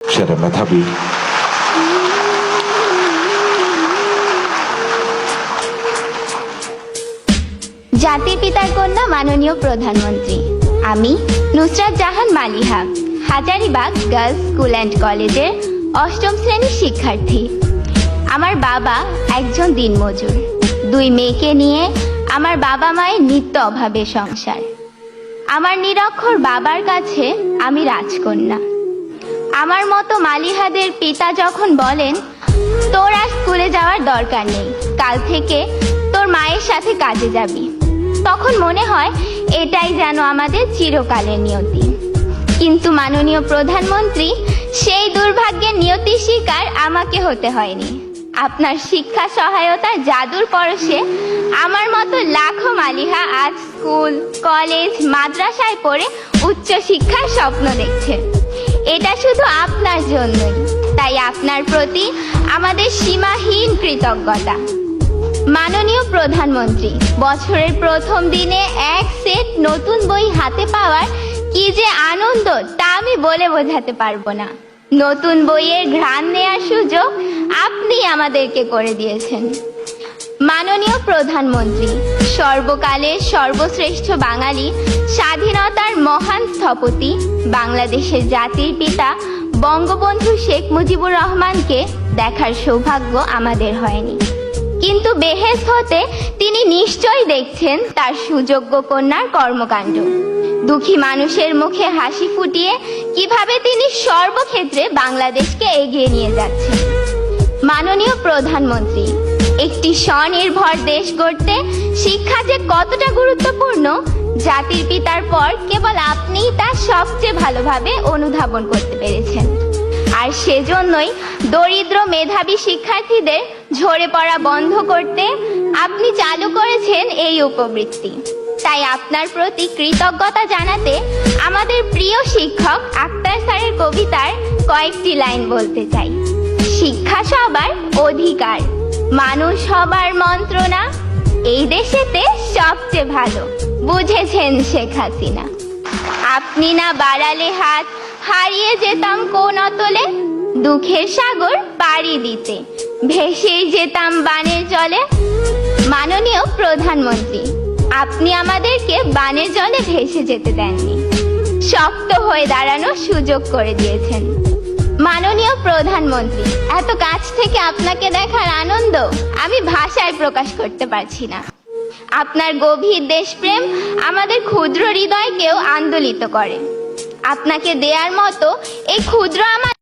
মেধাবী। জাতির পিতার কন্যা মাননীয় প্রধানমন্ত্রী। আমি Nusrat Jahan Maliha, Hazaribagh girls school and কলেজের অষ্টম শ্রেণির শিক্ষার্থী। আমার বাবা একজন দিনমজুর। দুই মেয়েকে নিয়ে আমার বাবা মায়ের নিত্য অভাবে সংসার। আমার নিরক্ষর বাবার কাছে আমি রাজকন্যা। আমার মতো মালিহাদের পিতা যখন বলেন, তোর আর স্কুলে যাওয়ার দরকার নেই, কাল থেকে তোর মায়ের সাথে কাজে যাবি। তখন মনে হয়, এটাই যেন আমাদের চিরকালের নিয়তি। কিন্তু মাননীয় প্রধানমন্ত্রী, সেই দুর্ভাগ্যের নিয়তির শিকার আমাকে হতে হয়নি। আপনার শিক্ষা সহায়তার জাদুর পরশে আমার মতো লাখো মালিহা আজ স্কুল, কলেজ, মাদ্রাসায় পড়ে উচ্চ শিক্ষার স্বপ্ন দেখছে। এটা শুধু আপনার জন্যই। তাই আপনার প্রতি আমাদের সীমাহীন কৃতজ্ঞতা। মাননীয় প্রধানমন্ত্রী, বছরের প্রথম দিনে এক সেট নতুন বই হাতে পাওয়ার কি যে আনন্দ তা আমি বলে বোঝাতে পারব না। নতুন বইয়ের ঘ্রাণ নেয়ার সুযোগ আপনি আমাদেরকে করে দিয়েছেন। মাননীয় প্রধানমন্ত্রী সর্বকালের সর্বশ্রেষ্ঠ বাঙালি, স্বাধীনতার মহান স্থপতি, বাংলাদেশের জাতির পিতা বঙ্গবন্ধু শেখ মুজিবুর রহমানকে দেখার সৌভাগ্য আমাদের হয়নি। কিন্তু বেহেস হতে তিনি নিশ্চয়ই দেখছেন তার সুযোগ্য কন্যার কর্মকাণ্ড। দুঃখী মানুষের মুখে হাসি ফুটিয়ে কীভাবে তিনি সর্বক্ষেত্রে বাংলাদেশকে এগিয়ে নিয়ে যাচ্ছেন। মাননীয় প্রধানমন্ত্রী একটি স্বনির্ভর দেশ গড়তে শিক্ষা যে কতটা গুরুত্বপূর্ণ, জাতির পিতার পর কেবল আপনিই তা সবচেয়ে ভালোভাবে অনুধাবন করতে পেরেছেন। আর সেজন্যই দরিদ্র মেধাবী শিক্ষার্থীদের ঝরে পড়া বন্ধ করতে আপনি চালু করেছেন এই উপবৃত্তি। তাই আপনার প্রতি কৃতজ্ঞতা জানাতে আমাদের প্রিয় শিক্ষক আক্তার স্যারের কবিতার কয়েকটি লাইন বলতে চাই। শিক্ষা সবার অধিকার। মানুষ হবার মন্ত্রণা এই দেশেতে সবচেয়ে ভালো। বুঝেছেন শেখ হাসিনা। আপনি না বাড়ালে হাত, হারিয়ে যেতাম কোন অতলে, দুঃখের সাগর পাড়ি দিতে, ভেসেই যেতাম বানের জলে। মাননীয় প্রধানমন্ত্রী, আপনি আমাদেরকে বানের জলে ভেসে যেতে দেননি। শক্ত হয়ে দাঁড়ানোর সুযোগ করে দিয়েছেন। মাননীয় প্রধানমন্ত্রী, এত কাছ থেকে আপনাকে দেখার আমি ভাষায় প্রকাশ করতে পারছি না। আপনার গভীর দেশপ্রেম আমাদের ক্ষুদ্র হৃদয়কেও আন্দোলিত করে। আপনাকে দেয়ার মতো এই ক্ষুদ্র আমার